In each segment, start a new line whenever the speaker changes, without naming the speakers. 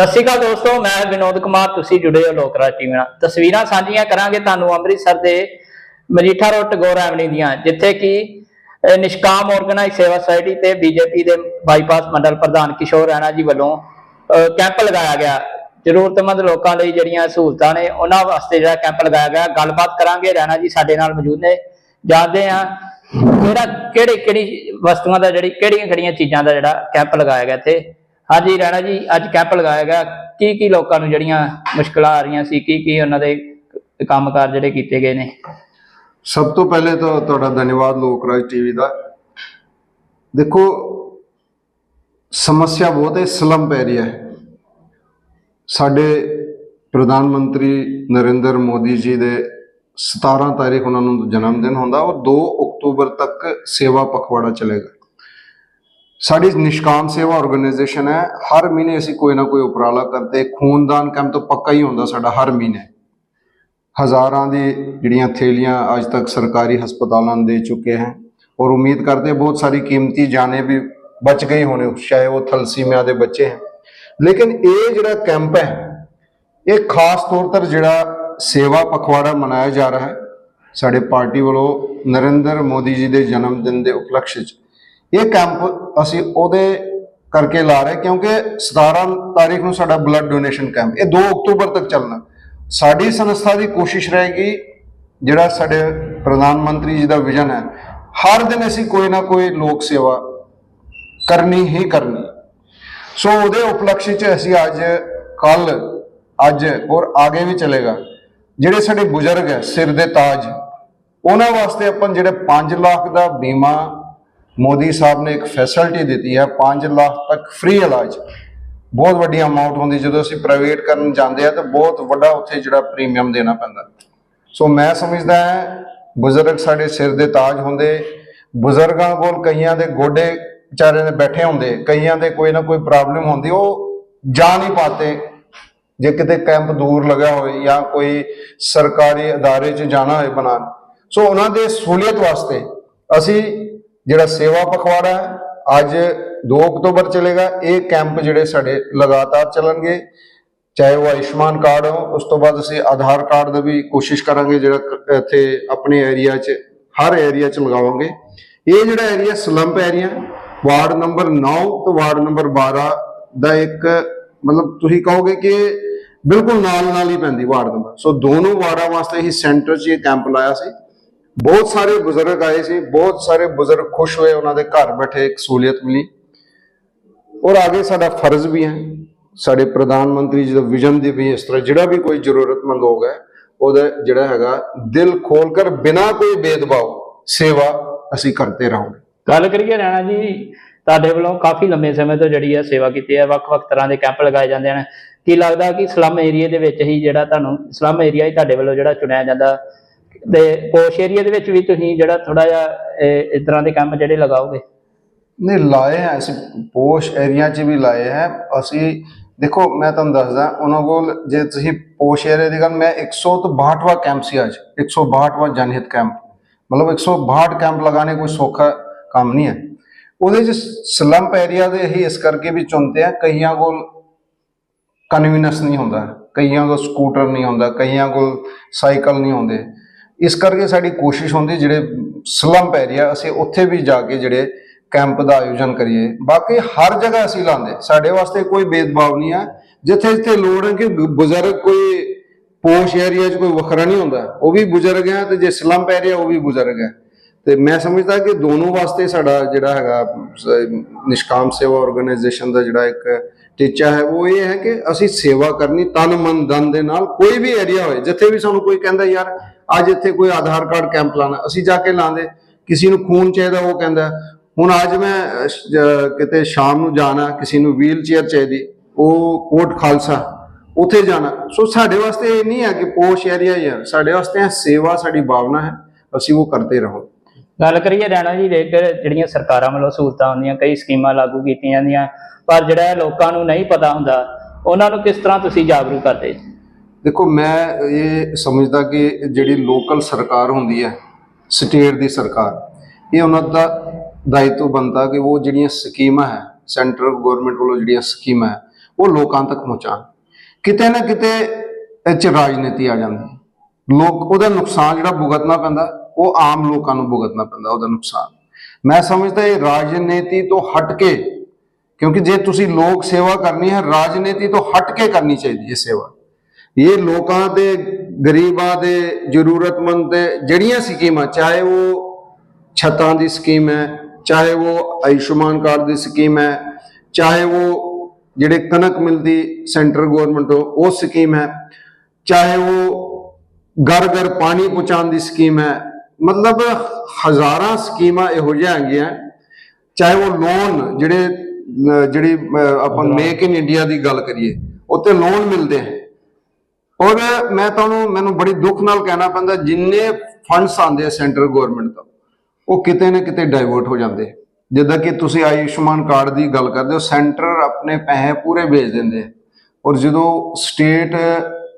ਸਤਿ ਸ਼੍ਰੀ ਅਕਾਲ ਦੋਸਤੋ, ਮੈਂ ਵਿਨੋਦ ਕੁਮਾਰ, ਤੁਸੀਂ ਜੁੜੇ ਹੋ ਲੋਕ ਰਾਜ ਟੀਵੀ ਨਾਲ। ਤਸਵੀਰਾਂ ਸਾਂਝੀਆਂ ਕਰਾਂਗੇ ਤੁਹਾਨੂੰ ਅੰਮ੍ਰਿਤਸਰ ਦੇ ਮਜੀਠਾ ਰੋਡ, ਟਗੋਰ ਐਵਨੀ ਦੀਆਂ, ਜਿੱਥੇ ਕਿ ਨਿਸ਼ਕਾਮ ਆਰਗੇਨਾਈਜ਼ ਸੇਵਾ ਸੁਸਾਇਟੀ ਤੇ ਬੀਜੇਪੀ ਦੇ ਬਾਈਪਾਸ ਮੰਡਲ ਪ੍ਰਧਾਨ ਕਿਸ਼ੋਰ ਰਾਣਾ ਜੀ ਵੱਲੋਂ ਕੈਂਪ ਲਗਾਇਆ ਗਿਆ। ਜ਼ਰੂਰਤਮੰਦ ਲੋਕਾਂ ਲਈ ਜਿਹੜੀਆਂ ਸਹੂਲਤਾਂ ਨੇ, ਉਹਨਾਂ ਵਾਸਤੇ ਜਿਹੜਾ ਕੈਂਪ ਲਗਾਇਆ ਗਿਆ। ਗੱਲਬਾਤ ਕਰਾਂਗੇ, ਰਾਣਾ ਜੀ ਸਾਡੇ ਨਾਲ ਮੌਜੂਦ ਨੇ। ਜਾਣਦੇ ਆ ਕਿਹੜਾ, ਕਿਹੜੇ, ਕਿਹੜੀ ਵਸਤੂਆਂ ਦਾ, ਜਿਹੜੀ ਕਿਹੜੀਆਂ ਕਿਹੜੀਆਂ ਚੀਜ਼ਾਂ ਦਾ ਜਿਹੜਾ ਕੈਂਪ ਲਗਾਇਆ ਗਿਆ ਇੱਥੇ। ਹਾਂਜੀ ਰਾਣਾ ਜੀ, ਅੱਜ ਕੈਂਪ ਲਗਾਇਆ ਗਿਆ। ਕੀ ਕੀ ਲੋਕਾਂ ਨੂੰ ਜਿਹੜੀਆਂ ਮੁਸ਼ਕਲਾਂ ਆ ਰਹੀਆਂ ਸੀ, ਕੀ ਕੀ ਉਹਨਾਂ ਦੇ ਕੰਮਕਾਰ ਜਿਹੜੇ ਕੀਤੇ ਗਏ ਨੇ?
ਸਭ ਤੋਂ ਪਹਿਲੇ ਤਾਂ ਤੁਹਾਡਾ ਧੰਨਵਾਦ ਲੋਕਰਾਜ ਟੀਵੀ ਦਾ। ਦੇਖੋ, ਸਮੱਸਿਆ ਬਹੁਤ ਹੈ, ਸਲਮ ਪੈ ਰਹੀ ਹੈ। ਸਾਡੇ ਪ੍ਰਧਾਨ ਮੰਤਰੀ ਨਰਿੰਦਰ ਮੋਦੀ ਜੀ ਦੇ 17 ਤਾਰੀਖ ਉਹਨਾਂ ਨੂੰ ਜਨਮ ਦਿਨ ਹੁੰਦਾ ਔਰ 2 ਅਕਤੂਬਰ ਤੱਕ ਸੇਵਾ ਪਖਵਾੜਾ ਚੱਲੇਗਾ। ਸਾਡੀ ਨਿਸ਼ਕਾਮ ਸੇਵਾ ਆਰਗੇਨਾਈਜੇਸ਼ਨ ਹੈ, ਹਰ ਮਹੀਨੇ ਅਸੀਂ ਕੋਈ ਨਾ ਕੋਈ ਉਪਰਾਲਾ ਕਰਦੇ, ਖੂਨਦਾਨ ਕੈਂਪ ਤਾਂ ਪੱਕਾ ਹੀ ਹੁੰਦਾ ਸਾਡਾ ਹਰ ਮਹੀਨੇ। ਹਜ਼ਾਰਾਂ ਦੀ ਜਿਹੜੀਆਂ ਥੈਲੀਆਂ ਅੱਜ ਤੱਕ ਸਰਕਾਰੀ ਹਸਪਤਾਲਾਂ ਨੂੰ ਦੇ ਚੁੱਕੇ ਹਨ ਔਰ ਉਮੀਦ ਕਰਦੇ ਬਹੁਤ ਸਾਰੀ ਕੀਮਤੀ ਜਾਨੇ ਵੀ ਬਚ ਗਈ ਹੋਣੇ, ਚਾਹੇ ਉਹ ਥਲਸੀਮੀਆ ਦੇ ਬੱਚੇ ਹਨ ਲੇਕਿਨ ਇਹ ਜਿਹੜਾ ਕੈਂਪ ਹੈ, ਇਹ ਖਾਸ ਤੌਰ ਤੇ ਜਿਹੜਾ ਸੇਵਾ ਪਖਵਾੜਾ ਮਨਾਇਆ ਜਾ ਰਿਹਾ ਹੈ, ਸਾਡੇ ਪਾਰਟੀ ਵੱਲੋਂ ਨਰਿੰਦਰ ਮੋਦੀ ਜੀ ਦੇ ਜਨਮ ਦਿਨ ਦੇ ਉਪਲਕਸ਼ 'ਚ। ਇਹ ਕੈਂਪ ਅਸੀਂ ਉਹਦੇ ਕਰਕੇ ਲਾ ਰਹੇ, ਕਿਉਂਕਿ 17 ਤਾਰੀਖ ਨੂੰ ਸਾਡਾ ਬਲੱਡ ਡੋਨੇਸ਼ਨ ਕੈਂਪ ਇਹ 2 ਅਕਤੂਬਰ ਤੱਕ ਚੱਲਣਾ। ਸਾਡੀ ਸੰਸਥਾ ਦੀ ਕੋਸ਼ਿਸ਼ ਰਹੇਗੀ, ਜਿਹੜਾ ਸਾਡੇ ਪ੍ਰਧਾਨ ਮੰਤਰੀ ਜੀ ਦਾ ਵਿਜ਼ਨ ਹੈ, ਹਰ ਦਿਨ ਅਸੀਂ ਕੋਈ ਨਾ ਕੋਈ ਲੋਕ ਸੇਵਾ ਕਰਨੀ ਹੀ ਕਰਨੀ। ਸੋ ਉਹਦੇ ਉਪਲਕਸ਼ 'ਚ ਅਸੀਂ ਅੱਜ ਕੱਲ ਅੱਜ ਔਰ ਆਗੇ ਵੀ ਚਲੇਗਾ। ਜਿਹੜੇ ਸਾਡੇ ਬਜ਼ੁਰਗ ਹੈ, ਸਿਰ ਦੇ ਤਾਜ, ਉਹਨਾਂ ਵਾਸਤੇ ਆਪਾਂ ਜਿਹੜੇ 5 ਲੱਖ ਦਾ ਬੀਮਾ ਮੋਦੀ ਸਾਹਿਬ ਨੇ ਇੱਕ ਫੈਸਿਲਿਟੀ ਦਿੱਤੀ ਹੈ 5 ਲੱਖ ਤੱਕ ਫ੍ਰੀ ਇਲਾਜ। ਬਹੁਤ ਵੱਡੀ ਅਮਾਉਂਟ ਹੁੰਦੀ, ਜਦੋਂ ਅਸੀਂ ਪ੍ਰਾਈਵੇਟ ਕਰਨ ਜਾਂਦੇ ਆ ਤਾਂ ਬਹੁਤ ਵੱਡਾ ਉੱਥੇ ਜਿਹੜਾ ਪ੍ਰੀਮੀਅਮ ਦੇਣਾ ਪੈਂਦਾ। ਸੋ ਮੈਂ ਸਮਝਦਾ ਹਾਂ, ਬਜ਼ੁਰਗ ਸਾਡੇ ਸਿਰ ਦੇ ਤਾਜ ਹੁੰਦੇ, ਬਜ਼ੁਰਗਾਂ ਕੋਲ ਕਈਆਂ ਦੇ ਗੋਡੇ ਵਿਚਾਰੇ ਦੇ ਬੈਠੇ ਹੁੰਦੇ, ਕਈਆਂ ਦੇ ਕੋਈ ਨਾ ਕੋਈ ਪ੍ਰੋਬਲਮ ਹੁੰਦੀ, ਉਹ ਜਾ ਨਹੀਂ ਪਾਤੇ। ਜੇ ਕਿਤੇ ਕੈਂਪ ਦੂਰ ਲਗਾ ਹੋਵੇ ਜਾਂ ਕੋਈ ਸਰਕਾਰੀ ਅਦਾਰੇ 'ਚ ਜਾਣਾ ਹੋਵੇ ਬਣਾ ਸੋ ਉਹਨਾਂ ਦੇ ਸਹੂਲੀਅਤ ਵਾਸਤੇ ਅਸੀਂ ਜਿਹੜਾ ਸੇਵਾ ਪਖਵਾੜਾ ਹੈ, ਅੱਜ 2 ਅਕਤੂਬਰ ਚਲੇਗਾ। ਇਹ ਕੈਂਪ ਜਿਹੜੇ ਸਾਡੇ ਲਗਾਤਾਰ ਚੱਲਣਗੇ ਚਾਹੇ ਉਹ ਆਯੁਸ਼ਮਾਨ ਕਾਰਡ ਹੋ ਉਸ ਤੋਂ ਬਾਅਦ ਅਸੀਂ ਆਧਾਰ ਕਾਰਡ ਦਾ ਵੀ ਕੋਸ਼ਿਸ਼ ਕਰਾਂਗੇ ਜਿਹੜਾ ਇੱਥੇ ਆਪਣੇ ਏਰੀਆ 'ਚ ਹਰ ਏਰੀਆ 'ਚ ਲਗਾਵਾਂਗੇ। ਇਹ ਜਿਹੜਾ area slum area ward number 9 ਤੇ ਵਾਰਡ ਨੰਬਰ 12 ਦਾ ਇੱਕ ਮਤਲਬ ਤੁਸੀਂ ਕਹੋਗੇ ਕਿ ਬਿਲਕੁਲ ਨਾਲ ਨਾਲ ਹੀ ਪੈਂਦੀ ਵਾਰਡ ਨੰਬਰ। ਸੋ ਦੋਨੋਂ ਵਾਰਡਾਂ ਵਾਸਤੇ ਹੀ ਸੈਂਟਰ 'ਚ ਇਹ ਕੈਂਪ ਲਾਇਆ ਸੀ। ਬਹੁਤ ਸਾਰੇ ਬਜ਼ੁਰਗ ਆਏ ਸੀ, ਬਹੁਤ ਸਾਰੇ ਬਜ਼ੁਰਗ ਖੁਸ਼ ਹੋਏ, ਉਹਨਾਂ ਦੇ ਘਰ ਬੈਠੇ ਇੱਕ ਸਹੂਲੀਅਤ ਮਿਲੀ। ਔਰ ਆਗੇ ਸਾਡਾ ਫਰਜ਼ ਵੀ ਹੈ, ਸਾਡੇ ਪ੍ਰਧਾਨ ਮੰਤਰੀ ਜੀ ਦਾ ਵਿਜ਼ਨ ਦੀ ਵੀ ਇਸ ਤਰ੍ਹਾਂ ਜਿਹੜਾ ਵੀ ਕੋਈ ਜ਼ਰੂਰਤਮੰਦ ਲੋਕ ਉਹਦਾ ਜਿਹੜਾ ਹੈਗਾ, ਦਿਲ ਖੋਲ ਕਰ ਬਿਨਾਂ ਕੋਈ ਭੇਦਭਾਵ, ਸੇਵਾ ਅਸੀਂ ਕਰਦੇ ਰਹਾਂਗੇ।
ਗੱਲ ਕਰੀਏ ਰਾਣਾ ਜੀ, ਤੁਹਾਡੇ ਵੱਲੋਂ ਕਾਫੀ ਲੰਮੇ ਸਮੇਂ ਤੋਂ ਜਿਹੜੀ ਹੈ ਸੇਵਾ ਕੀਤੀ ਹੈ, ਵੱਖ-ਵੱਖ ਤਰ੍ਹਾਂ ਦੇ ਕੈਂਪ ਲਗਾਏ ਜਾਂਦੇ ਹਨ। ਕੀ ਲੱਗਦਾ ਕਿ ਸਲਮ ਏਰੀਆ ਦੇ ਵਿੱਚ ਹੀ ਜਿਹੜਾ ਤੁਹਾਨੂੰ, ਸਲਮ ਏਰੀਆ ਹੀ ਤੁਹਾਡੇ ਵੱਲੋਂ ਜਿਹੜਾ ਚੁਣਿਆ ਜਾਂਦਾ ਤੇ ਪੋਸ਼ ਏਰੀਆ ਦੇ ਵਿੱਚ ਵੀ ਤੁਸੀਂ ਜਿਹੜਾ ਥੋੜਾ ਜਿਹਾ, ਇਹ- ਇਸ ਤਰ੍ਹਾਂ ਦੇ ਕੰਮ ਜਿਹੜੇ ਲਗਾਓਗੇ?
ਨੇ ਲਾਏ ਹੈ, ਅਸੀਂ ਪੋਸ਼ ਏਰੀਆ 'ਚ ਵੀ ਲਾਏ ਹੈ। ਅਸੀਂ, ਦੇਖੋ, ਮੈਂ ਤੁਹਾਨੂੰ ਦੱਸਦਾ, ਉਹਨਾਂ ਕੋਲ ਜੇ ਤੁਸੀਂ ਪੋਸ਼ ਏਰੀਆ ਦੀ ਗੱਲ, ਮੈਂ 162ਵਾਂ ਕੈਂਪ ਸੀ ਅੱਜ। 162ਵਾਂ ਜਨਹਿਤ ਕੈਂਪ ਮਤਲਬ 162 ਕੈਂਪ ਲਗਾਣੇ ਕੋਈ ਸੌਖਾ ਕੰਮ ਨਹੀਂ ਹੈ। ਉਹਦੇ 'ਚ ਸਲੰਪ ਏਰੀਆ ਦੇ ਹੀ ਇਸ ਕਰਕੇ ਵੀ ਚੁਣਦੇ ਆ ਕਈਆਂ ਕੋਲ ਕਨਵੀਨੈਂਸ ਨਹੀਂ ਹੁੰਦਾ, ਕਈਆਂ ਕੋਲ ਸਕੂਟਰ ਨਹੀਂ ਹੁੰਦਾ, ਕਈਆਂ ਕੋਲ ਸਾਈਕਲ ਨਹੀਂ ਹੁੰਦੇ। ਇਸ ਕਰਕੇ ਸਾਡੀ ਕੋਸ਼ਿਸ਼ ਹੁੰਦੀ ਜਿਹੜੇ ਸਲੰਪ ਏਰੀਆ ਅਸੀਂ ਉੱਥੇ ਵੀ ਜਾ ਕੇ ਜਿਹੜੇ ਕੈਂਪ ਦਾ ਆਯੋਜਨ ਕਰੀਏ। ਬਾਕੀ ਹਰ ਜਗ੍ਹਾ ਅਸੀਂ ਲਾਉਂਦੇ। ਸਾਡੇ ਵਾਸਤੇ ਕੋਈ ਭੇਦਭਾਵ ਨਹੀਂ ਹੈ। ਜਿੱਥੇ ਜਿੱਥੇ ਲੋੜ ਹੈ ਕਿ ਬਜ਼ੁਰਗ ਕੋਈ ਪੋਸ਼ ਏਰੀਆ 'ਚ ਕੋਈ ਵੱਖਰਾ ਨਹੀਂ ਹੁੰਦਾ। ਉਹ ਵੀ ਬਜ਼ੁਰਗ ਹੈ ਤੇ ਜੇ ਸਲੰਪ ਏਰੀਆ ਉਹ ਵੀ ਬਜ਼ੁਰਗ ਹੈ। ਤੇ ਮੈਂ ਸਮਝਦਾ ਕਿ ਦੋਨੋਂ ਵਾਸਤੇ ਸਾਡਾ ਜਿਹੜਾ ਹੈਗਾ ਨਿਸ਼ਕਾਮ ਸੇਵਾ ਆਰਗੇਨਾਈਜੇਸ਼ਨ ਦਾ ਜਿਹੜਾ ਇੱਕ ਟੀਚਾ ਹੈ, ਉਹ ਇਹ ਹੈ ਕਿ ਅਸੀਂ ਸੇਵਾ ਕਰਨੀ ਤਨ ਮਨ ਧਨ ਦੇ ਨਾਲ ਕੋਈ ਵੀ ਏਰੀਆ ਹੋਏ। ਜਿੱਥੇ ਵੀ ਸਾਨੂੰ ਕੋਈ ਕਹਿੰਦਾ, ਯਾਰ ਅੱਜ ਇੱਥੇ ਕੋਈ ਆਧਾਰ ਕਾਰਡ ਕੈਂਪ ਲਾਣਾ ਅਸੀਂ ਜਾ ਕੇ ਲਾਉਂਦੇ, ਕਿਸੇ ਨੂੰ ਖੂਨ ਚਾਹੀਦਾ, ਉਹ ਕਹਿੰਦਾ, ਹੁਣ ਅੱਜ ਮੈਂ ਕਿਤੇ ਸ਼ਾਮ ਨੂੰ ਜਾਣਾ, ਕਿਸੇ ਨੂੰ ਵੀਲ ਚੇਅਰ ਚਾਹੀਦੀ, ਉਹ ਕੋਟ ਖਾਲਸਾ, ਉੱਥੇ ਜਾਣਾ। ਸੋ ਸਾਡੇ ਵਾਸਤੇ ਇਹ ਨਹੀਂ ਹੈ ਕਿ ਪੋਸ਼ ਏਰੀਆ ਹੀ ਹੈ, ਸਾਡੇ ਵਾਸਤੇ ਸੇਵਾ, ਸਾਡੀ ਭਾਵਨਾ ਹੈ, ਅਸੀਂ ਉਹ ਕਰਦੇ ਰਹੋ।
ਗੱਲ ਕਰੀਏ ਰੈਣਾ ਜੀ ਦੇ ਜਿਹੜੀਆਂ ਸਰਕਾਰਾਂ ਵੱਲੋਂ ਸਹੂਲਤਾਂ ਹੁੰਦੀਆਂ ਕਈ ਸਕੀਮਾਂ ਲਾਗੂ ਕੀਤੀਆਂ ਜਾਂਦੀਆਂ, ਪਰ ਜਿਹੜਾ ਲੋਕਾਂ ਨੂੰ ਨਹੀਂ ਪਤਾ ਹੁੰਦਾ, ਉਹਨਾਂ ਨੂੰ ਕਿਸ ਤਰ੍ਹਾਂ ਤੁਸੀਂ ਜਾਗਰੂਕ ਕਰਦੇ?
ਦੇਖੋ, ਮੈਂ ਇਹ ਸਮਝਦਾ ਕਿ ਜਿਹੜੀ ਲੋਕਲ ਸਰਕਾਰ ਹੁੰਦੀ ਹੈ ਸਟੇਟ ਦੀ ਸਰਕਾਰ, ਇਹ ਉਹਨਾਂ ਦਾ ਦਾਇਤਵ ਬਣਦਾ ਕਿ ਉਹ ਜਿਹੜੀਆਂ ਸਕੀਮਾਂ ਹੈ ਸੈਂਟਰਲ ਗਵਰਨਮੈਂਟ ਵੱਲੋਂ ਜਿਹੜੀਆਂ ਸਕੀਮਾਂ ਹੈ, ਉਹ ਲੋਕਾਂ ਤੱਕ ਪਹੁੰਚਾਉਣ। ਕਿਤੇ ਨਾ ਕਿਤੇ ਇਹ 'ਚ ਰਾਜਨੀਤੀ ਆ ਜਾਂਦੀ ਲੋਕ, ਉਹਦਾ ਨੁਕਸਾਨ ਜਿਹੜਾ ਭੁਗਤਣਾ ਪੈਂਦਾ, ਉਹ ਆਮ ਲੋਕਾਂ ਨੂੰ ਭੁਗਤਣਾ ਪੈਂਦਾ, ਉਹਦਾ ਨੁਕਸਾਨ। ਮੈਂ ਸਮਝਦਾ ਇਹ ਰਾਜਨੀਤੀ ਤੋਂ ਹਟ ਕੇ, ਕਿਉਂਕਿ ਜੇ ਤੁਸੀਂ ਲੋਕ ਸੇਵਾ ਕਰਨੀ ਹੈ, ਰਾਜਨੀਤੀ ਤੋਂ ਹਟ ਕੇ ਕਰਨੀ ਚਾਹੀਦੀ ਹੈ ਸੇਵਾ। ਇਹ ਲੋਕਾਂ ਦੇ ਗਰੀਬਾਂ ਦੇ ਜ਼ਰੂਰਤਮੰਦ ਦੇ ਜਿਹੜੀਆਂ ਸਕੀਮਾਂ ਚਾਹੇ ਉਹ ਛੱਤਾਂ ਦੀ ਸਕੀਮ ਹੈ ਚਾਹੇ ਉਹ ਆਯੁਸ਼ਮਾਨ ਕਾਰਡ ਦੀ ਸਕੀਮ ਹੈ ਚਾਹੇ ਉਹ ਜਿਹੜੇ ਕਣਕ ਮਿਲਦੀ ਸੈਂਟਰ ਗਵਰਨਮੈਂਟ ਉਹ ਸਕੀਮ ਹੈ ਚਾਹੇ ਉਹ ਘਰ ਘਰ ਪਾਣੀ ਪਹੁੰਚਾਉਣ ਦੀ ਸਕੀਮ ਹੈ ਮਤਲਬ ਹਜ਼ਾਰਾਂ ਸਕੀਮਾਂ ਇਹੋ ਜਿਹੀਆਂ ਹੈਗੀਆਂ ਚਾਹੇ ਉਹ ਲੋਨ ਜਿਹੜੇ ਜਿਹੜੀ ਆਪਾਂ ਮੇਕ ਇਨ ਇੰਡੀਆ ਦੀ ਗੱਲ ਕਰੀਏ ਉੱਤੇ ਲੋਨ ਮਿਲਦੇ ਹੈ। ਔਰ ਮੈਂ ਤੁਹਾਨੂੰ, ਮੈਨੂੰ ਬੜੀ ਦੁੱਖ ਨਾਲ ਕਹਿਣਾ ਪੈਂਦਾ, ਜਿੰਨੇ ਫੰਡਸ ਆਉਂਦੇ ਆ ਸੈਂਟਰ ਗਵਰਨਮੈਂਟ ਤੋਂ, ਉਹ ਕਿਤੇ ਨਾ ਕਿਤੇ ਡਾਈਵਰਟ ਹੋ ਜਾਂਦੇ ਜਿੱਦਾਂ ਕਿ ਤੁਸੀਂ ਆਯੁਸ਼ਮਾਨ ਕਾਰਡ ਦੀ ਗੱਲ ਕਰਦੇ ਹੋ ਸੈਂਟਰ ਆਪਣੇ ਪੈਸੇ ਪੂਰੇ ਵੇਚ ਦਿੰਦੇ ਆ। ਔਰ ਜਦੋਂ ਸਟੇਟ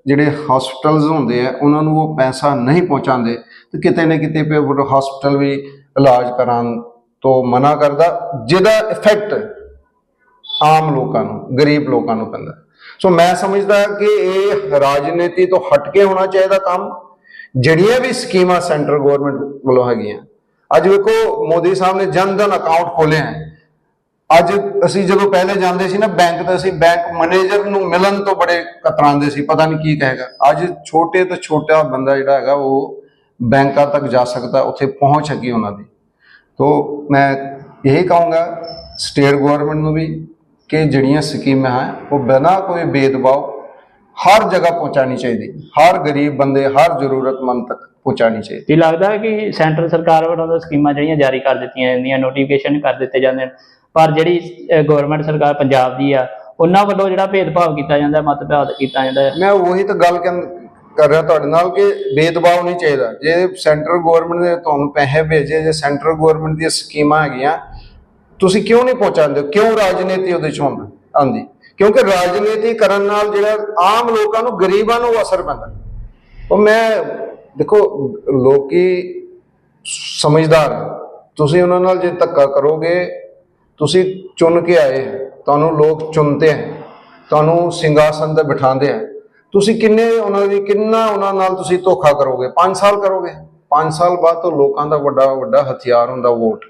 ਜਿਹੜੇ ਹਸਪੀਟਲਸ ਹੁੰਦੇ ਆ, ਉਹਨਾਂ ਨੂੰ ਉਹ ਪੈਸਾ ਨਹੀਂ ਪਹੁੰਚਾਉਂਦੇ, ਤੇ ਕਿਤੇ ਨਾ ਕਿਤੇ ਪੇ ਹਸਪੀਟਲ ਵੀ ਇਲਾਜ ਕਰਾਉਣ ਤੋਂ ਮਨਾ ਕਰਦਾ, ਜਿਹਦਾ ਇਫੈਕਟ ਆਮ ਲੋਕਾਂ ਨੂੰ, ਗਰੀਬ ਲੋਕਾਂ ਨੂੰ ਪੈਂਦਾ। ਸੋ ਮੈਂ ਸਮਝਦਾ ਕਿ ਇਹ ਰਾਜਨੀਤੀ ਤੋਂ ਹਟ ਕੇ ਹੋਣਾ ਚਾਹੀਦਾ ਕੰਮ, ਜਿਹੜੀਆਂ ਵੀ ਸਕੀਮਾਂ ਸੈਂਟਰ ਗਵਰਨਮੈਂਟ ਵੱਲੋਂ ਹੈਗੀਆਂ। ਅੱਜ ਵੇਖੋ, ਮੋਦੀ ਸਾਹਿਬ ਨੇ ਜਨਧਨ ਅਕਾਊਂਟ ਖੋਲਿਆ ਹੈ। ਅੱਜ ਅਸੀਂ ਜਦੋਂ ਪਹਿਲੇ ਜਾਂਦੇ ਸੀ ਨਾ ਬੈਂਕ ਤੇ, ਅਸੀਂ ਬੈਂਕ ਮੈਨੇਜਰ ਨੂੰ ਮਿਲਣ ਤੋਂ ਬੜੇ ਕਤਰਾਉਂਦੇ ਸੀ, ਪਤਾ ਨਹੀਂ ਕੀ ਕਹੇਗਾ। ਅੱਜ ਛੋਟੇ ਤੋਂ ਛੋਟਾ ਬੰਦਾ ਜਿਹੜਾ ਹੈਗਾ, ਉਹ ਬੈਂਕਾਂ ਤੱਕ ਜਾ ਸਕਦਾ, ਉੱਥੇ ਪਹੁੰਚ ਹੈਗੀ ਉਹਨਾਂ ਦੀ। ਤੋ, ਮੈਂ ਇਹੀ ਕਹੂੰਗਾ ਸਟੇਟ ਗਵਰਨਮੈਂਟ ਨੂੰ ਵੀ ਕਿ ਜਿਹੜੀਆਂ ਸਕੀਮਾਂ ਹੈ ਉਹ ਬਿਨਾਂ ਕੋਈ ਭੇਦਭਾਵ ਹਰ ਜਗ੍ਹਾ ਪਹੁੰਚਾਣੀ ਚਾਹੀਦੀ। ਹਰ ਗਰੀਬ ਬੰਦੇ ਹਰ ਜ਼ਰੂਰਤਮੰਦ ਤੱਕ ਪਹੁੰਚਾਣੀ ਚਾਹੀਦੀ।
ਕੀ ਲੱਗਦਾ ਹੈ ਕਿ ਸੈਂਟਰ ਸਰਕਾਰ ਵੱਲੋਂ ਤਾਂ ਸਕੀਮਾਂ ਜਿਹੜੀਆਂ ਜਾਰੀ ਕਰ ਦਿੱਤੀਆਂ ਜਾਂਦੀਆਂ ਨੋਟੀਫਿਕੇਸ਼ਨ ਕਰ ਦਿੱਤੇ ਜਾਂਦੇ ਨੇ ਪਰ ਜਿਹੜੀ ਗਵਰਨਮੈਂਟ ਸਰਕਾਰ ਪੰਜਾਬ ਦੀ ਆ ਉਹਨਾਂ ਵੱਲੋਂ ਜਿਹੜਾ ਭੇਦਭਾਵ ਕੀਤਾ ਜਾਂਦਾ ਮਤਭੇਦ ਕੀਤਾ ਜਾਂਦਾ
ਮੈਂ ਉਹੀ ਤਾਂ ਗੱਲ ਕਰ ਰਿਹਾ ਤੁਹਾਡੇ ਨਾਲ ਕਿ ਭੇਦਭਾਵ ਨਹੀਂ ਚਾਹੀਦਾ। ਜੇ ਸੈਂਟਰਲ ਗਵਰਨਮੈਂਟ ਨੇ ਤੁਹਾਨੂੰ ਪੈਸੇ ਭੇਜੇ ਜੇ ਸੈਂਟਰਲ ਗਵਰਨਮੈਂਟ ਦੀਆਂ ਸਕੀਮਾਂ ਹੈਗੀਆਂ ਤੁਸੀਂ ਕਿਉਂ ਨਹੀਂ ਪਹੁੰਚਾਉਂਦੇ? ਕਿਉਂ ਰਾਜਨੀਤੀ ਉਹਦੇ ਚ ਹੁੰਦਾ ਆਂਦੀ ਕਿਉਂਕਿ ਰਾਜਨੀਤੀ ਕਰਨ ਨਾਲ ਜਿਹੜਾ ਆਮ ਲੋਕਾਂ ਨੂੰ ਗਰੀਬਾਂ ਨੂੰ ਅਸਰ ਪੈਂਦਾ। ਉਹ ਮੈਂ, ਦੇਖੋ, ਲੋਕੀ ਸਮਝਦਾਰ ਤੁਸੀਂ ਉਹਨਾਂ ਨਾਲ ਜੇ ਧੱਕਾ ਕਰੋਗੇ, ਤੁਸੀਂ ਚੁਣ ਕੇ ਆਏ ਤੁਹਾਨੂੰ ਲੋਕ ਚੁਣਦੇ ਹੈ ਤੁਹਾਨੂੰ ਸਿੰਘਾਸਨ ਤੇ ਬਿਠਾਉਂਦੇ ਹੈ ਤੁਸੀਂ ਕਿੰਨੇ ਉਹਨਾਂ ਦੀ, ਕਿੰਨਾ ਉਹਨਾਂ ਨਾਲ ਤੁਸੀਂ ਧੋਖਾ ਕਰੋਗੇ? 5 ਸਾਲ ਕਰੋਗੇ? 5 ਸਾਲ ਬਾਅਦ ਤੋਂ ਲੋਕਾਂ ਦਾ ਵੱਡਾ ਵੱਡਾ ਹਥਿਆਰ ਹੁੰਦਾ ਵੋਟ।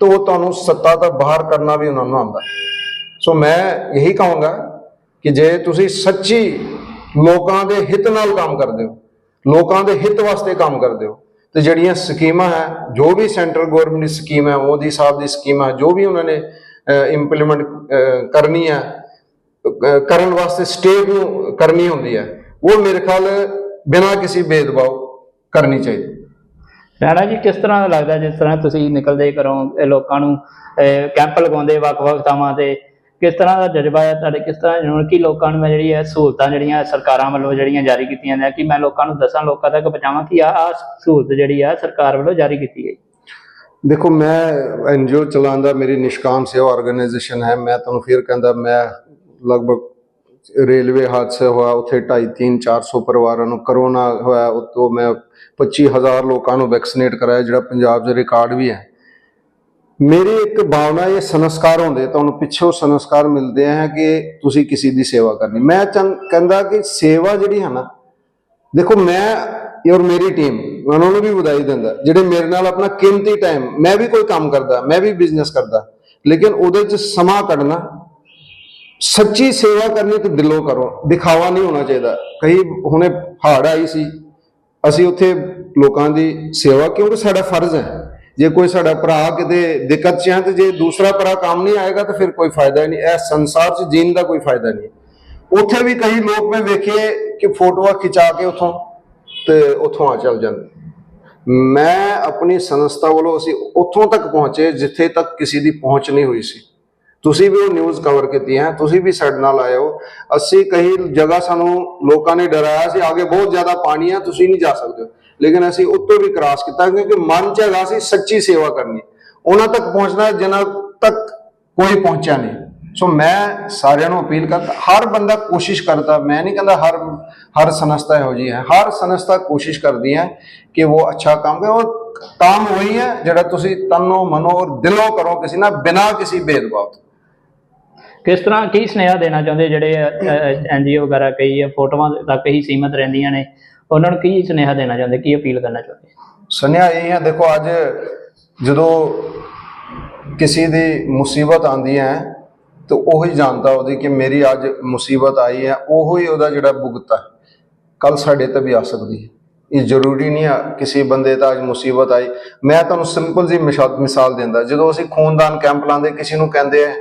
ਤੋਂ ਉਹ ਤੁਹਾਨੂੰ ਸੱਤਾ ਤੋਂ ਬਾਹਰ ਕਰਨਾ ਵੀ ਉਹਨਾਂ ਨੂੰ ਆਉਂਦਾ। ਸੋ ਮੈਂ ਇਹੀ ਕਹਾਂਗਾ ਕਿ ਜੇ ਤੁਸੀਂ ਸੱਚੀ ਲੋਕਾਂ ਦੇ ਹਿੱਤ ਨਾਲ ਕੰਮ ਕਰਦੇ ਹੋ, ਲੋਕਾਂ ਦੇ ਹਿੱਤ ਵਾਸਤੇ ਕੰਮ ਕਰਦੇ ਹੋ, ਤੇ ਜਿਹੜੀਆਂ ਸਕੀਮਾਂ ਹੈ, ਜੋ ਵੀ ਸੈਂਟਰਲ ਗਵਰਨਮੈਂਟ ਦੀ ਸਕੀਮ ਹੈ, ਮੋਦੀ ਸਾਹਿਬ ਦੀ ਸਕੀਮ ਹੈ, ਜੋ ਵੀ ਉਹਨਾਂ ਨੇ ਇੰਪਲੀਮੈਂਟ ਕਰਨੀ ਹੈ ਕਰਨ ਵਾਸਤੇ ਸਟੇਟ ਨੂੰ ਕਰਨੀ ਹੁੰਦੀ ਹੈ, ਉਹ ਮੇਰੇ ਖਿਆਲ ਬਿਨਾਂ ਕਿਸੇ ਭੇਦਭਾਵ ਕਰਨੀ ਚਾਹੀਦੀ।
ਰਾਣਾ ਜੀ, ਕਿਸ ਤਰ੍ਹਾਂ ਦਾ ਲੱਗਦਾ ਜਿਸ ਤਰ੍ਹਾਂ ਤੁਸੀਂ ਨਿਕਲਦੇ ਕਰੋ ਲੋਕਾਂ ਨੂੰ ਕੈਂਪ ਲਗਾਉਂਦੇ ਵੱਖ-ਵੱਖ ਥਾਵਾਂ ਤੇ, ਕਿਸ ਤਰ੍ਹਾਂ ਦਾ ਜਜ਼ਬਾ ਹੈ ਤੁਹਾਡੇ, ਕਿਸ ਤਰ੍ਹਾਂ ਜਿਵੇਂ ਕਿ ਲੋਕਾਂ ਨੂੰ ਮੈਂ ਜਿਹੜੀ ਹੈ ਸਹੂਲਤਾਂ ਜਿਹੜੀਆਂ ਸਰਕਾਰਾਂ ਵੱਲੋਂ ਜਿਹੜੀਆਂ ਜਾਰੀ ਕੀਤੀਆਂ ਨੇ, ਕਿ ਮੈਂ ਲੋਕਾਂ ਨੂੰ ਦੱਸਾਂ, ਲੋਕਾਂ ਤੱਕ ਪਹੁੰਚਾਵਾਂ ਕਿ ਆਹ ਆਹ ਸਹੂਲਤ ਜਿਹੜੀ ਆ ਸਰਕਾਰ ਵੱਲੋਂ ਜਾਰੀ ਕੀਤੀ ਗਈ?
ਦੇਖੋ, ਮੈਂ ਐਨਜੀਓ ਚਲਾਉਂਦਾ ਮੇਰੀ ਨਿਸ਼ਕਾਮ ਸੇਵਾ ਆਰਗੇਨਾਈਜੇਸ਼ਨ ਹੈ, ਮੈਂ ਤੁਹਾਨੂੰ ਫਿਰ ਕਹਿੰਦਾ, ਮੈਂ ਲਗਭਗ ਰੇਲਵੇ ਹਾਦਸਾ ਹੋਇਆ, ਉੱਥੇ 2.5 3 400 ਪਰਿਵਾਰਾਂ ਨੂੰ ਕਰੋਨਾ ਹੋਇਆ ਉਤੋਂ ਮੈਂ 25000 ਲੋਕਾਂ ਨੂੰ ਵੈਕਸੀਨੇਟ ਕਰਾਇਆ, ਜਿਹੜਾ ਪੰਜਾਬ ਦੇ ਰਿਕਾਰਡ ਵੀ ਹੈ। ਮੇਰੀ ਇੱਕ ਭਾਵਨਾ, ਇਹ ਸੰਸਕਾਰ ਹੁੰਦੇ, ਤੁਹਾਨੂੰ ਪਿੱਛੋਂ ਸੰਸਕਾਰ ਮਿਲਦੇ ਹੈ ਕਿ ਤੁਸੀਂ ਕਿਸੇ ਦੀ ਸੇਵਾ ਕਰਨੀ। ਮੈਂ ਚੰ- ਕਹਿੰਦਾ ਕਿ ਸੇਵਾ ਜਿਹੜੀ ਹੈ ਨਾ, ਦੇਖੋ ਮੈਂ ਔਰ ਮੇਰੀ ਟੀਮ ਉਹਨਾਂ ਨੂੰ ਵੀ ਵਧਾਈ ਦਿੰਦਾ, ਜਿਹੜੇ ਮੇਰੇ ਨਾਲ ਆਪਣਾ ਕੀਮਤੀ ਟਾਈਮ ਮੈਂ ਵੀ ਕੋਈ ਕੰਮ ਕਰਦਾ, ਮੈਂ ਵੀ ਬਿਜ਼ਨਸ ਕਰਦਾ, ਲੇਕਿਨ ਉਹਦੇ 'ਚ ਸਮਾਂ ਕੱਢਣਾ ਸੱਚੀ ਸੇਵਾ ਕਰਨੀ ਤੇ ਦਿਲੋਂ ਕਰੋ। ਦਿਖਾਵਾ ਨਹੀਂ ਹੋਣਾ ਚਾਹੀਦਾ। ਕਈ ਹੁਣੇ ਹਾੜ ਆਈ ਸੀ। ਅਸੀਂ ਉੱਥੇ ਲੋਕਾਂ ਦੀ ਸੇਵਾ, ਕਿਉਂਕਿ ਸਾਡਾ ਫਰਜ਼ ਹੈ। ਜੇ ਕੋਈ ਸਾਡਾ ਭਰਾ ਕਿਤੇ ਦਿੱਕਤ 'ਚ ਹੈ ਤੇ ਜੇ ਦੂਸਰਾ ਭਰਾ ਕੰਮ ਨਹੀਂ ਆਏਗਾ ਤਾਂ ਫਿਰ ਕੋਈ ਫਾਇਦਾ ਹੀ ਨਹੀਂ। ਇਹ ਸੰਸਾਰ 'ਚ ਜੀਣ ਦਾ ਕੋਈ ਫਾਇਦਾ ਨਹੀਂ ਉੱਥੇ ਵੀ ਕਈ ਲੋਕ ਮੈਂ ਵੇਖੇ ਕਿ ਫੋਟੋਆਂ ਖਿਚਾ ਕੇ ਉਥੋਂ ਤੇ ਉਥੋਂ ਆ ਚੱਲ ਜਾਂਦੇ। ਮੈਂ ਆਪਣੀ ਸੰਸਥਾ ਵੱਲੋਂ ਅਸੀਂ ਉੱਥੋਂ ਤੱਕ ਪਹੁੰਚੇ ਜਿੱਥੇ ਤੱਕ ਕਿਸੇ ਦੀ ਪਹੁੰਚ ਨਹੀਂ ਹੋਈ ਸੀ। ਤੁਸੀਂ ਵੀ ਉਹ ਨਿਊਜ਼ ਕਵਰ ਕੀਤੀਆਂ ਤੁਸੀਂ ਵੀ ਸਾਡੇ ਨਾਲ ਆਏ ਹੋ। ਅਸੀਂ ਕਈ ਜਗ੍ਹਾ ਸਾਨੂੰ ਲੋਕਾਂ ਨੇ ਡਰਾਇਆ ਸੀ ਅੱਗੇ ਬਹੁਤ ਜ਼ਿਆਦਾ ਪਾਣੀ ਹੈ, ਤੁਸੀਂ ਨਹੀਂ ਜਾ ਸਕਦੇ ਲੇਕਿਨ ਅਸੀਂ ਉੱਤੋਂ ਵੀ ਕ੍ਰਾਸ ਕੀਤਾ ਕਿਉਂਕਿ ਮਨ ਚ ਹੈਗਾ ਸੀ ਸੱਚੀ ਸੇਵਾ ਕਰਨੀ। ਉਹਨਾਂ ਤੱਕ ਪਹੁੰਚਣਾ ਜਿਨ੍ਹਾਂ ਤੱਕ ਕੋਈ ਪਹੁੰਚਿਆ ਨਹੀਂ। ਸੋ ਮੈਂ ਸਾਰਿਆਂ ਨੂੰ ਅਪੀਲ ਕਰਦਾ, ਹਰ ਬੰਦਾ ਕੋਸ਼ਿਸ਼ ਕਰਦਾ, ਮੈਂ ਨਹੀਂ ਕਹਿੰਦਾ ਹਰ ਹਰ ਸੰਸਥਾ ਇਹੋ ਜਿਹੀ ਹੈ। ਹਰ ਸੰਸਥਾ ਕੋਸ਼ਿਸ਼ ਕਰਦੀ ਹੈ ਕਿ ਉਹ ਅੱਛਾ ਕੰਮ ਕਰੇ। ਉਹ ਕੰਮ ਵਹੀ ਹੈ ਜਿਹੜਾ ਤੁਸੀਂ ਤਨੋ ਮਨੋ ਔਰ ਦਿਲੋਂ ਕਰੋ ਕਿਸੇ ਨਾਲ, ਬਿਨਾਂ ਕਿਸੇ ਭੇਦਭਾਵ ਤੋਂ।
ਕਿਸ ਤਰ੍ਹਾਂ ਕੀ ਸੁਨੇਹਾ ਦੇਣਾ ਚਾਹੁੰਦੇ ਜਿਹੜੇ ਐਨਜੀਓ ਵਗੈਰਾ ਕਈ ਫੋਟੋਆਂ ਤੱਕ ਹੀ ਸੀਮਤ ਰਹਿੰਦੀਆਂ ਨੇ, ਉਹਨਾਂ ਨੂੰ ਕੀ ਸੁਨੇਹਾ ਦੇਣਾ ਚਾਹੁੰਦੇ, ਕੀ ਅਪੀਲ ਕਰਨਾ ਚਾਹੁੰਦੇ?
ਸੁਨੇਹਾ ਇਹ ਹੈ ਦੇਖੋ ਅੱਜ ਜਦੋਂ ਕਿਸੇ ਦੀ ਮੁਸੀਬਤ ਆਂਦੀ ਹੈ, ਤਾਂ ਉਹ ਹੀ ਜਾਣਦਾ ਉਹਦੀ ਕਿ ਮੇਰੀ ਅੱਜ ਮੁਸੀਬਤ ਆਈ ਹੈ, ਉਹ ਹੀ ਉਹਦਾ ਜਿਹੜਾ ਭੁਗਤ ਹੈ ਕੱਲ ਸਾਡੇ ਤੇ ਵੀ ਆ ਸਕਦੀ ਹੈ। ਇਹ ਜ਼ਰੂਰੀ ਨਹੀਂ ਆ ਕਿਸੇ ਬੰਦੇ ਦਾ ਅੱਜ ਮੁਸੀਬਤ ਆਈ। ਮੈਂ ਤੁਹਾਨੂੰ ਸਿੰਪਲ ਜੀ ਮਿਸਾਲ ਮਿਸਾਲ ਦਿੰਦਾ, ਜਦੋਂ ਅਸੀਂ ਖੂਨਦਾਨ ਕੈਂਪ ਲਾਉਂਦੇ, ਕਿਸੇ ਨੂੰ ਕਹਿੰਦੇ ਆ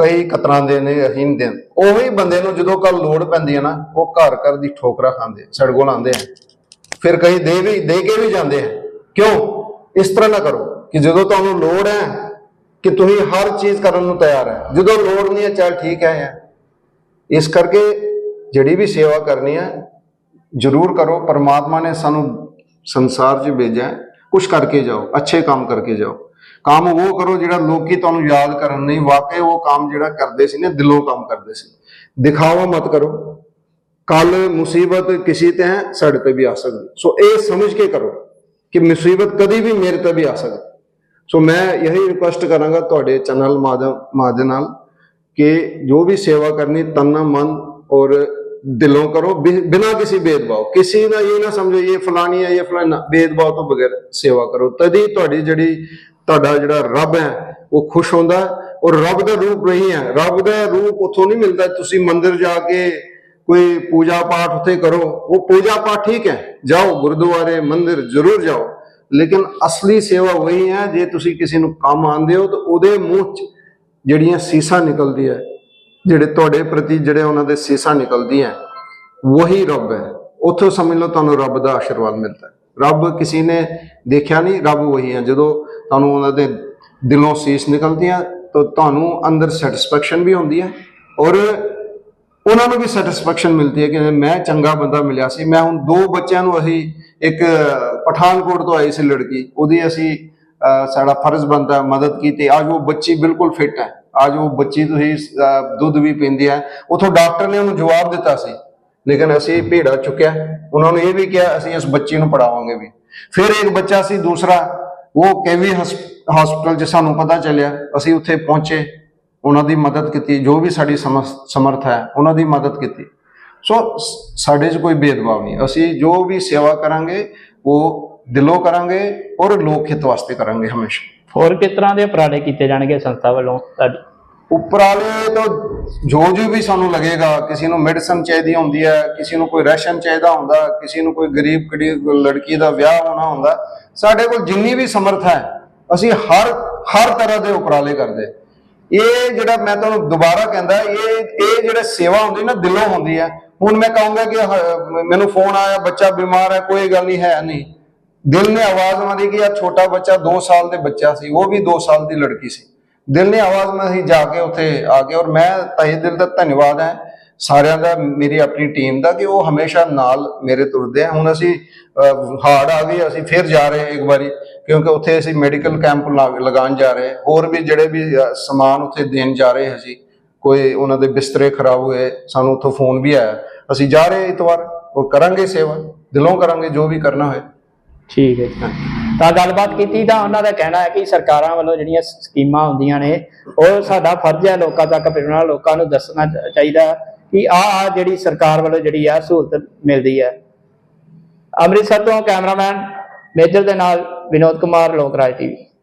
ਕਈ ਕਤਰਾਂ ਦੇ ਨੇ ਅਸੀਂ ਨਹੀਂ ਦੇਣ। ਉਹੀ ਬੰਦੇ ਨੂੰ ਜਦੋਂ ਕੱਲ ਲੋੜ ਪੈਂਦੀ ਹੈ ਨਾ ਉਹ ਘਰ ਘਰ ਦੀ ਠੋਕਰਾ ਖਾਂਦੇ ਆ, ਆਉਂਦੇ ਆ। ਫਿਰ ਕਈ ਦੇ ਵੀ ਦੇ ਕੇ ਵੀ ਜਾਂਦੇ ਆ। ਕਿਉਂ? ਇਸ ਤਰ੍ਹਾਂ ਨਾ ਕਰੋ ਕਿ ਜਦੋਂ ਤੁਹਾਨੂੰ ਲੋੜ ਹੈ ਕਿ ਤੁਸੀਂ ਹਰ ਚੀਜ਼ ਕਰਨ ਨੂੰ ਤਿਆਰ ਹੈ। ਜਦੋਂ ਲੋੜ ਨਹੀਂ ਹੈ ਚੱਲ ਠੀਕ ਹੈ ਯਾਰ ਇਸ ਕਰਕੇ ਜਿਹੜੀ ਵੀ ਸੇਵਾ ਕਰਨੀ ਹੈ ਜ਼ਰੂਰ ਕਰੋ। ਪਰਮਾਤਮਾ ਨੇ ਸਾਨੂੰ ਸੰਸਾਰ 'ਚ ਭੇਜਿਆ ਹੈ, ਕੁਛ ਕਰਕੇ ਜਾਓ ਅੱਛੇ ਕੰਮ ਕਰਕੇ ਜਾਓ। ਕੰਮ ਉਹ ਕਰੋ ਜਿਹੜਾ ਲੋਕੀ ਤੁਹਾਨੂੰ ਯਾਦ ਕਰਨ ਨਹੀਂ, ਵਾਕਈ ਉਹ ਕੰਮ ਜਿਹੜਾ ਕਰਦੇ ਸੀ ਨਾ, ਦਿਲੋਂ ਕੰਮ ਕਰਦੇ ਸੀ। ਦਿਖਾਵਾ ਮਤ ਕਰੋ। ਕੱਲ ਮੁਸੀਬਤ ਕਿਸੇ ਤੇ ਹੈ, ਸਾਡੇ ਤੇ ਵੀ ਆ ਸਕਦੀ। ਸੋ ਇਹ ਸਮਝ ਕੇ ਕਰੋ ਕਿ ਮੁਸੀਬਤ ਕਦੀ ਵੀ ਮੇਰੇ ਤੇ ਵੀ ਆ ਸਕਦੀ। ਸੋ ਮੈਂ ਇਹੀ ਰਿਕੁਐਸਟ ਕਰਾਂਗਾ ਤੁਹਾਡੇ ਚੈਨਲ ਮਾਧਿਅਮ ਮਾਧਿਅਮ ਨਾਲ ਕਿ ਜੋ ਵੀ ਸੇਵਾ ਕਰਨੀ ਤਨ ਮਨ ਔਰ ਦਿਲੋਂ ਕਰੋ। ਬਿ- ਬਿਨਾਂ ਕਿਸੇ ਭੇਦਭਾਵ। ਕਿਸੇ ਦਾ ਇਹ ਨਾ ਸਮਝੋ, ਇਹ ਫਲਾਣੀ ਹੈ, ਇਹ ਫਲਾਣਾ। ਭੇਦਭਾਵ ਤੋਂ ਬਗੈਰ ਸੇਵਾ ਕਰੋ। ਤਦੀ ਤੁਹਾਡੀ ਜਿਹੜੀ ਤੁਹਾਡਾ ਜਿਹੜਾ ਰੱਬ ਹੈ, ਉਹ ਖੁਸ਼ ਹੁੰਦਾ ਔਰ ਰੱਬ ਦਾ ਰੂਪ ਨਹੀਂ ਹੈ। ਰੱਬ ਦਾ ਰੂਪ ਉਥੋਂ ਨਹੀਂ ਮਿਲਦਾ। ਤੁਸੀਂ ਮੰਦਿਰ ਜਾ ਕੇ ਕੋਈ ਪੂਜਾ ਪਾਠ ਉੱਥੇ ਕਰੋ, ਉਹ ਪੂਜਾ ਪਾਠ ਠੀਕ ਹੈ। ਜਾਓ, ਗੁਰਦੁਆਰੇ, ਮੰਦਿਰ ਜ਼ਰੂਰ ਜਾਓ। ਲੇਕਿਨ ਅਸਲੀ ਸੇਵਾ ਉਹੀ ਹੈ, ਜੇ ਤੁਸੀਂ ਕਿਸੇ ਨੂੰ ਕੰਮ ਆਂਦੇ ਹੋ, ਤਾਂ ਉਹਦੇ ਮੂੰਹ 'ਚ ਜਿਹੜੀਆਂ ਸੀਸਾਂ ਨਿਕਲਦੀ ਹੈ, ਜਿਹੜੇ ਤੁਹਾਡੇ ਪ੍ਰਤੀ ਜਿਹੜੇ ਉਹਨਾਂ ਦੇ ਸੀਸਾਂ ਨਿਕਲਦੀਆਂ ਉਹੀ ਰੱਬ ਹੈ। ਉੱਥੋਂ ਸਮਝ ਲਓ, ਤੁਹਾਨੂੰ ਰੱਬ ਦਾ ਆਸ਼ੀਰਵਾਦ ਮਿਲਦਾ ਰੱਬ ਕਿਸੇ ਨੇ ਦੇਖਿਆ ਨਹੀਂ, ਰੱਬ ਉਹੀ ਹੈ। ਜਦੋਂ ਤੁਹਾਨੂੰ ਉਹਨਾਂ ਦੇ ਦਿਲੋਂ ਸੀਸ ਨਿਕਲਦੀਆਂ ਤਾਂ ਤੁਹਾਨੂੰ ਅੰਦਰ ਸੈਟੀਸਫੈਕਸ਼ਨ ਵੀ ਹੁੰਦੀ ਹੈ ਔਰ ਉਹਨਾਂ ਨੂੰ ਵੀ ਸੈਟੀਸਫੈਕਸ਼ਨ ਮਿਲਦੀ ਹੈ ਕਿ ਮੈਂ ਚੰਗਾ ਬੰਦਾ ਮਿਲਿਆ ਸੀ। ਮੈਂ ਹੁਣ ਦੋ ਬੱਚਿਆਂ ਨੂੰ ਅਸੀਂ ਇੱਕ ਪਠਾਨਕੋਟ ਤੋਂ ਆਈ ਸੀ ਲੜਕੀ। ਉਹਦੀ ਅਸੀਂ ਸਾਡਾ ਫਰਜ਼ ਬਣਦਾ, ਮਦਦ ਕੀਤੀ। ਅੱਜ ਉਹ ਬੱਚੀ ਬਿਲਕੁਲ ਫਿੱਟ ਹੈ। ਅੱਜ ਉਹ ਬੱਚੀ ਤੁਸੀਂ ਦੁੱਧ ਵੀ ਪੀਂਦੀ ਹੈ। ਉਥੋਂ ਡਾਕਟਰ ਨੇ ਉਹਨੂੰ ਜਵਾਬ ਦਿੱਤਾ ਸੀ। ਲੇਕਿਨ ਅਸੀਂ ਭੇੜਾ ਚੁੱਕਿਆ। ਉਹਨਾਂ ਨੂੰ ਇਹ ਵੀ ਕਿਹਾ, ਅਸੀਂ ਇਸ ਬੱਚੀ ਨੂੰ ਪੜਾਵਾਂਗੇ ਵੀ। ਫਿਰ ਇੱਕ ਬੱਚਾ ਸੀ ਦੂਸਰਾ ਉਹ ਕੇਵੀ ਹਸਪੀਟਲ 'ਚ ਸਾਨੂੰ ਪਤਾ ਚੱਲਿਆ, ਅਸੀਂ ਉੱਥੇ ਪਹੁੰਚੇ, ਉਹਨਾਂ ਦੀ ਮਦਦ ਕੀਤੀ, ਜੋ ਵੀ ਸਾਡੀ ਸਮਰ- ਸਮਰਥ ਹੈ, ਉਹਨਾਂ ਦੀ ਮਦਦ ਕੀਤੀ। ਸੋ, ਸਾਡੇ 'ਚ ਕੋਈ ਭੇਦਭਾਵ ਨਹੀਂ। ਅਸੀਂ ਜੋ ਵੀ ਸੇਵਾ ਕਰਾਂਗੇ, ਉਹ ਦਿਲੋਂ ਕਰਾਂਗੇ ਔਰ ਲੋਕ ਹਿੱਤ ਵਾਸਤੇ ਕਰਾਂਗੇ ਹਮੇਸ਼ਾ।
ਹੋਰ ਕਿਸ ਤਰ੍ਹਾਂ ਦੇ ਉਪਰਾਲੇ ਕੀਤੇ ਜਾਣਗੇ ਸੰਸਥਾ ਵੱਲੋਂ? ਤੁਹਾਡੀ
ਉਪਰਾਲੇ ਤੋਂ ਜੋ ਜੋ ਵੀ ਸਾਨੂੰ ਲੱਗੇਗਾ, ਕਿਸੇ ਨੂੰ ਮੈਡੀਸਨ ਚਾਹੀਦੀ ਹੁੰਦੀ ਹੈ, ਕਿਸੇ ਨੂੰ ਕੋਈ ਰਾਸ਼ਨ ਚਾਹੀਦਾ ਹੁੰਦਾ, ਕਿਸੇ ਨੂੰ ਕੋਈ ਗਰੀਬ ਕੜੀ ਲੜਕੀ ਦਾ ਵਿਆਹ ਹੋਣਾ ਹੁੰਦਾ, ਸਾਡੇ ਕੋਲ ਜਿੰਨੀ ਵੀ ਸਮਰੱਥਾ ਹੈ, ਅਸੀਂ ਹਰ ਹਰ ਤਰ੍ਹਾਂ ਦੇ ਉਪਰਾਲੇ ਕਰਦੇ। ਇਹ ਜਿਹੜਾ ਮੈਂ ਤੁਹਾਨੂੰ ਦੁਬਾਰਾ ਕਹਿੰਦਾ, ਇਹ ਇਹ ਜਿਹੜੇ ਸੇਵਾ ਹੁੰਦੀ ਨਾ, ਦਿਲੋਂ ਹੁੰਦੀ ਹੈ। ਹੁਣ ਮੈਂ ਕਹੂੰਗਾ ਕਿ ਮੈਨੂੰ ਫੋਨ ਆਇਆ, ਬੱਚਾ ਬਿਮਾਰ ਹੈ, ਕੋਈ ਗੱਲ ਨਹੀਂ, ਹੈ ਨਹੀਂ। ਦਿਲ ਨੇ ਆਵਾਜ਼ ਮਾਰੀ ਕਿ ਆ ਛੋਟਾ ਬੱਚਾ 2 ਸਾਲ ਦੇ ਬੱਚਾ ਸੀ, ਉਹ ਵੀ 2 ਸਾਲ ਦੀ ਲੜਕੀ ਸੀ। ਦਿਲ ਨੇ ਆਵਾਜ਼ ਮੈਂ ਮਾਰੀ ਜਾ ਕੇ ਉੱਥੇ ਆ ਕੇ ਔਰ ਮੈਂ ਤਹਿ ਦਿਲ ਦਾ ਧੰਨਵਾਦ ਹੈ ਸਾਰਿਆਂ ਦਾ, ਮੇਰੀ ਆਪਣੀ ਟੀਮ ਦਾ ਕਿ ਉਹ ਹਮੇਸ਼ਾ ਨਾਲ ਮੇਰੇ ਤੁਰਦੇ ਆ। ਹੁਣ ਅਸੀਂ ਹਾਰਡ ਆ ਗਏ ਅਸੀਂ ਫਿਰ ਜਾ ਰਹੇ ਇੱਕ ਵਾਰੀ, ਕਿਉਂਕਿ ਉੱਥੇ ਅਸੀਂ ਮੈਡੀਕਲ ਕੈਂਪ ਲਗਾਉਣ ਜਾ ਰਹੇ ਹੋਰ ਵੀ ਜਿਹੜੇ ਵੀ ਸਮਾਨ ਉੱਥੇ ਦੇਣ ਜਾ ਰਹੇ ਅਸੀਂ, ਕੋਈ ਉਹਨਾਂ ਦੇ ਬਿਸਤਰੇ ਖਰਾਬ ਹੋਏ, ਸਾਨੂੰ ਉੱਥੋਂ ਫੋਨ ਵੀ ਆਇਆ। ਅਸੀਂ ਜਾ ਰਹੇ ਇਤਵਾਰ, ਉਹ ਕਰਾਂਗੇ ਸੇਵਾ, ਦਿਲੋਂ ਕਰਾਂਗੇ ਜੋ ਵੀ ਕਰਨਾ ਹੋਏ।
ਠੀਕ ਹੈ ਜੀ ਤਾਂ ਗੱਲਬਾਤ ਕੀਤੀ ਤਾਂ ਉਹਨਾਂ ਦਾ ਕਹਿਣਾ ਹੈ ਕਿ ਸਰਕਾਰਾਂ ਵੱਲੋਂ ਜਿਹੜੀਆਂ ਸਕੀਮਾਂ ਹੁੰਦੀਆਂ ਨੇ, ਉਹ ਸਾਡਾ ਫਰਜ਼ ਹੈ ਲੋਕਾਂ ਤੱਕ ਪਹੁੰਚਣਾ ਲੋਕਾਂ ਨੂੰ ਦੱਸਣਾ ਚਾਹੀਦਾ ਕਿ ਆਹ ਆਹ ਜਿਹੜੀ ਸਰਕਾਰ ਵੱਲੋਂ ਜਿਹੜੀ ਆ ਸਹੂਲਤ ਮਿਲਦੀ ਹੈ। ਅੰਮ੍ਰਿਤਸਰ ਤੋਂ ਕੈਮਰਾਮੈਨ ਮੇਜਰ ਦੇ ਨਾਲ ਵਿਨੋਦ ਕੁਮਾਰ, ਲੋਕ ਲੋਕਰਾਜ ਟੀਵੀ।